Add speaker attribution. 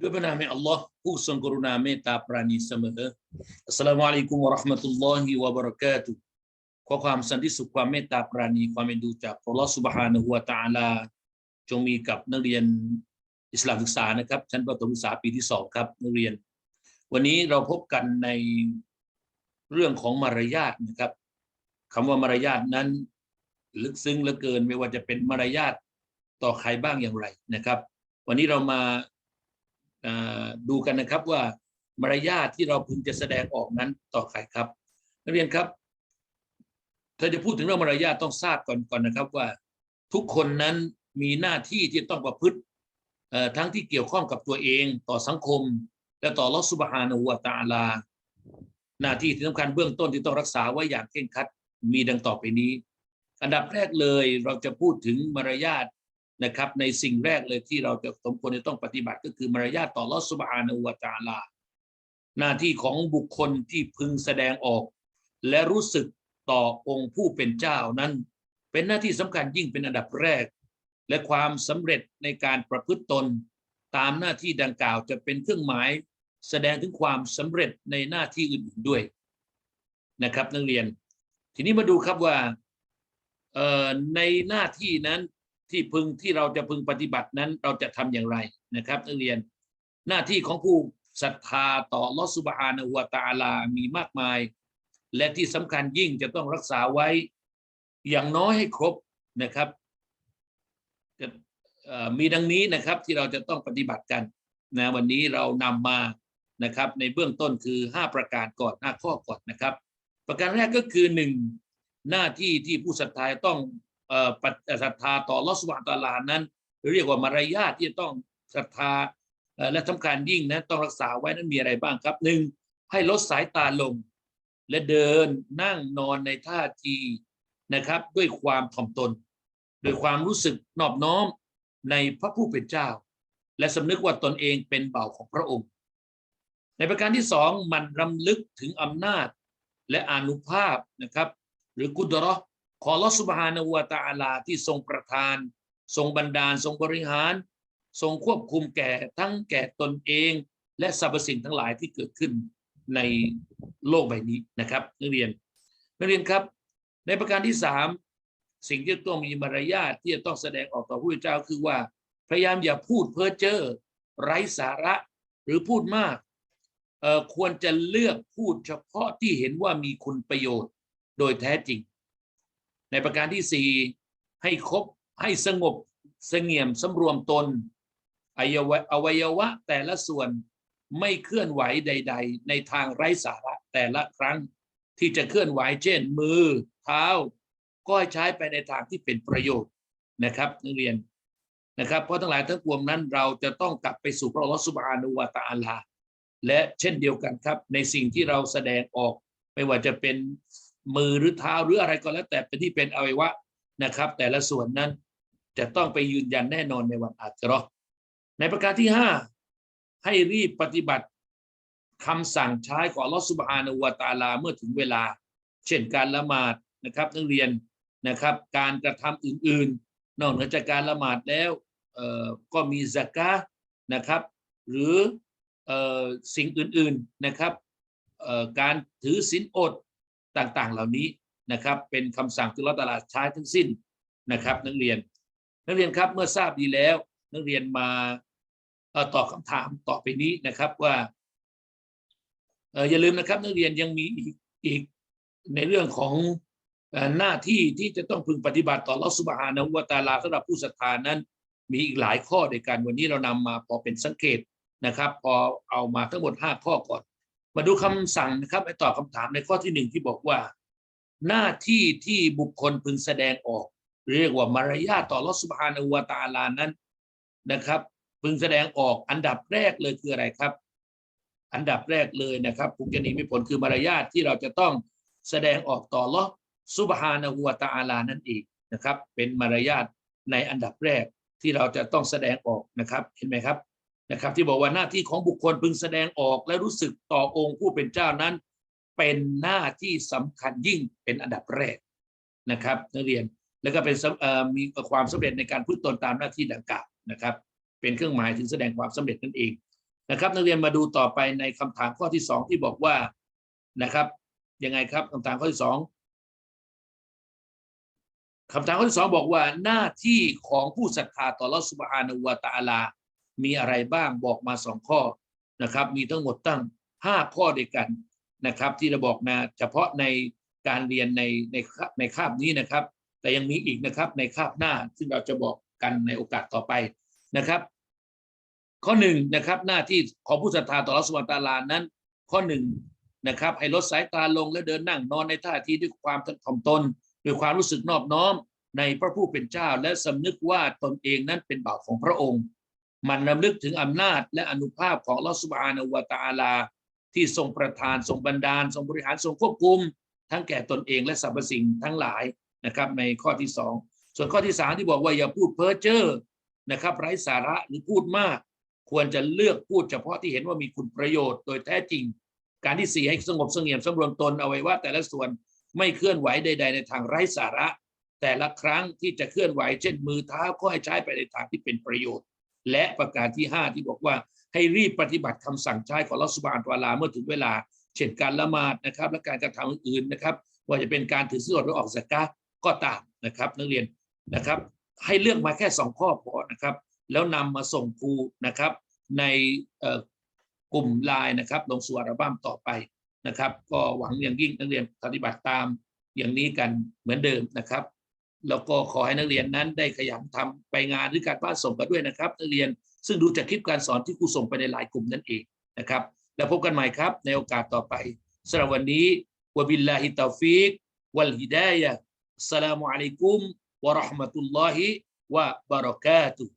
Speaker 1: ด้วยพระนามแห่งอัลลอฮ์ผู้ทรงกรุณาเมตตาปราณีเสมออัสสลามุอะลัยกุมวะเราะห์มะตุลลอฮิวะบะเราะกาตุขอความสันติสุขความเมตตาปราณีความเอ็นดูจากอัลลอฮ์ซุบฮานะฮูวะตะอาลาจงมีกับนักเรียนอิสลามศึกษานะครับชั้นประถมศึกษาปีที่สองครับนักเรียน วันนี้เราพบกันในเรื่องของมารยาทนะครับคำว่ามารยาทนั้น ลึกซึ้งเหลือเกินไม่ว่าจะเป็นมารยาทต่อใครบ้างอย่างไรนะครับ วันนี้เรามา ดูกันนะครับว่ามารยาทที่เราพึงจะแสดงออกนั้นต่อใครครับ นักเรียนครับถ้าจะพูดถึงเรื่องมารยาทต้องทราบก่อนก่อนนะครับว่า ทุกคนนั้นมีหน้าที่ที่ต้องประพฤติทั้งที่เกี่ยวข้องกับตัวเองต่อสังคม และต่อลอสุบฮานะฮูวตาลา หน้าที่ที่สำคัญเบื้องต้นที่ต้องรักษาไว้อย่างเคร่งครัดมีดังต่อไปนี้ อันดับแรกเลยเราจะพูดถึงมารยาท นะครับในสิ่งแรกเลยที่เราจะสมควรจะต้องปฏิบัติก็คือมารยาทต่อลอสุบานะฮูวะตาลา หน้าที่ของบุคคลที่พึงแสดงออก และรู้สึกต่อองค์ผู้เป็นเจ้านั้น เป็นหน้าที่สำคัญยิ่งเป็นอันดับแรก และความสำเร็จในการประพฤติตน ตามหน้าที่ดังกล่าวจะเป็นเครื่องหมาย แสดงถึงความสำเร็จในหน้าที่อื่นๆด้วยนะครับนักเรียน ทีนี้มาดูครับว่าในหน้าที่นั้น ที่พึงที่เราจะพึงปฏิบัตินั้นเราจะทำอย่างไรนะครับนักเรียนหน้าที่ของผู้ศรัทธาต่อลอสุบฮานะฮูวตะอาลามีมากมาย และที่สำคัญยิ่งจะต้องรักษาไว้อย่างน้อยให้ครบนะครับจะมีดังนี้นะครับที่เราจะต้องปฏิบัติกันนะวันนี้เรานำมานะครับ ในเบื้องต้นคือ 5 ประการก่อนห้าข้อก่อนนะครับ ประการแรกก็คือหนึ่งหน้าที่ที่ผู้ศรัทธาต้อง ศรัทธาต่อลอสวาตาลานั้น เรียกว่ามารยาทที่ต้องศรัทธาและสำคัญยิ่งนะต้องรักษาไว้นั้นมีอะไรบ้างครับหนึ่งให้ลดสายตาลง และเดินนั่งนอนในท่าทีนะครับ ด้วยความถ่อมตน โดยความรู้สึกนอบน้อมในพระผู้เป็นเจ้า และสำนึกว่าตนเองเป็นเบ่าของพระองค์ ในประการที่สองมันรำลึกถึงอำนาจและอนุภาพนะครับ หรือกุดรอ ขอลอสุบฮานะฮูวตะอาลาที่ทรงประทาน ทรงบันดาล ทรงบริหาร ทรงควบคุมแก่ทั้งแก่ตนเอง และสรรพสิ่งทั้งหลายที่เกิดขึ้นในโลกใบนี้นะครับ นักเรียน นักเรียนครับ ในประการที่สามสิ่งที่ต้องมีมารยาทที่จะต้องแสดงออกต่อผู้เจ้าคือว่า พยายามอย่าพูดเพ้อเจ้อไร้สาระหรือพูดมากควรจะเลือกพูดเฉพาะที่เห็นว่ามีคุณประโยชน์โดยแท้จริง ในประการที่สี่ให้คบให้สงบเสงี่ยมสำรวมตนอวัยวะอวัยวะแต่ละส่วนไม่เคลื่อนไหวใด ๆ ในทางไร้สาระแต่ละครั้งที่จะเคลื่อนไหวเช่น มือเท้า ก็ใช้ไปในทางที่เป็นประโยชน์นะครับนักเรียนนะครับ เพราะทั้งหลายทั้งปวงนั้นเราจะต้องกลับไปสู่พระอัลอสุบฮานุวะตะอาลาและเช่นเดียวกันครับ ในสิ่งที่เราแสดงออกไม่ว่าจะเป็น มือหรือเท้าหรืออะไรก็แล้ว แต่เป็นที่เป็นอวัยวะนะครับ แต่ละส่วนนั้นจะต้องไปยืนยันแน่นอนในวันอาจรอในประการที่ห้าให้รีบปฏิบัติคำสั่งใช้ของอัลอสุบฮานะฮูวตาลาเมื่อถึงเวลา เช่นการละหมาดนะครับนักเรียนนะครับ การกระทำอื่นๆ นอกเหนือจากการละหมาดแล้วก็มีสกานะครับ หรือออสิ่งอื่นๆนะครับการถือศีลอด ต่างๆ เหล่านี้นะครับ เป็นคำสั่งที่เราตลาดใช้ทั้งสิ้นนะครับ นักเรียน นักเรียนครับเมื่อทราบดีแล้ว นักเรียนมาตอบคำถามต่อไปนี้นะครับว่าอย่าลืมนะครับ นักเรียนยังมีอีกอกในเรื่องของหน้าที่ที่จะต้องพึงปฏิบัติต่อลอสุบฮานะวตาลาสำหรับผู้ศรัทธานั้น มีอีกหลายข้อในการวันนี้เรานำมาพอเป็นสังเกตนะครับ พอเอามาทั้งหมด 5 ข้อก่อน มาดูคำสั่งนะครับไปตอบคำถามในข้อที่หนึ่งที่บอกว่า หน้าที่ที่บุคคลพึงแสดงออก เรียกว่ามารยาทต่อลอสุบฮานะฮูวตาลานั้นนะครับ พึงแสดงออกอันดับแรกเลยคืออะไรครับ อันดับแรกเลยนะครับภูจะหนีไม่พ้นคือมารยาทที่เราจะต้องแสดงออกต่อลอสุบฮานะฮูวตะอาลานั่นเองนะครับ เป็นมารยาทในอันดับแรกที่เราจะต้องแสดงออกนะครับ เห็นไหมครับ นะครับ ที่บอกว่าหน้าที่ของบุคคลพึงแสดงออกและรู้สึกต่อองค์ผู้เป็นเจ้านั้น เป็นหน้าที่สำคัญยิ่งเป็นอันดับแรกนะครับนักเรียนแล้วก็เป็นมีความสำเร็จในการพึ่งตนตามหน้าที่ดังกล่าวนะครับ เป็นเครื่องหมายถึงแสดงความสำเร็จนั่นเองนะครับ นักเรียนมาดูต่อไปในคำถามข้อที่สองที่บอกว่านะครับยังไงครับคำถามข้อที่สองคำถามข้อที่สองบอกว่าหน้าที่ของผู้ศรัทธาต่อลอสุบฮานะฮูวะตาลา มีอะไรบ้างบอกมาสองข้อนะครับ มีทั้งหมดตั้งห้าข้อด้วยกันนะครับ ที่เราบอกนะเฉพาะในการเรียนในในในคาบนี้นะครับ แต่ยังมีอีกนะครับในคาบหน้าซึ่งเราจะบอกกันในโอกาสต่อไปนะครับ ข้อหนึ่งนะครับหน้าที่ของผู้ศรัทธาต่อรัสุวตาลานั้น ข้อหนึ่งนะครับ ให้ลดสายตาลงและเดินนั่งนอนในท่าทีด้วยความถ่อมตนด้วยความรู้สึกนอบน้อมในพระผู้เป็นเจ้าและสำนึกว่าตนเองนั้นเป็นบ่าวของพระองค์ มันรำลึกถึงอำนาจและอนุภาพของลอสุบานอวตาลา ที่ทรงประทานทรงบันดาล ทรงบริหารทรงควบคุม ทั้งแก่ตนเองและสรรพสิ่งทั้งหลายนะครับในข้อที่สองส่วนข้อที่สามที่บอกว่าอย่าพูดเพ้อเจ้อนะครับไร้สาระหรือพูดมาก ควรจะเลือกพูดเฉพาะที่เห็นว่ามีคุณประโยชน์โดยแท้จริง การที่สี่ให้สงบเสงี่ยมสำรวมตนเอาไว้ว่า แต่ละส่วนไม่เคลื่อนไหวใด ๆ ในทางไร้สาระ แต่ละครั้งที่จะเคลื่อนไหวเช่นมือเท้าก็ให้ใช้ไปในทางที่เป็นประโยชน์ และประการที่ห้าที่บอกว่าให้รีบปฏิบัติคำสั่งใช้ของลอสุบานตวาลาเมื่อถึงเวลา เช่นการละหมาดนะครับ และการกระทำอื่นๆนะครับ ว่าจะเป็นการถือศีลอดหรือออกสกาก็ตามนะครับนักเรียนนะครับ ให้เลือกมาแค่สองข้อพอนะครับ แล้วนำมาส่งครูนะครับ ในกลุ่มไลน์นะครับ ลงสู่อัลบั้มต่อไปนะครับ ก็หวังอย่างยิ่งนักเรียนปฏิบัติตามอย่างนี้กันเหมือนเดิมนะครับ แล้วก็ขอให้นักเรียนนั้นได้ขยันทำไปงานหรือการบ้านส่งกันด้วยนะครับ นักเรียนซึ่งดูจากคลิปการสอนที่ครูส่งไปในหลายกลุ่มนั่นเองนะครับ แล้วพบกันใหม่ครับ ในโอกาสต่อไปสำหรับวันนี้วะบิลลาฮิตาฟิกวัลฮิดายะอัสลามุอะลัยกุมวะราะห์มะตุลลอฮิวะบะเราะกาตุฮ์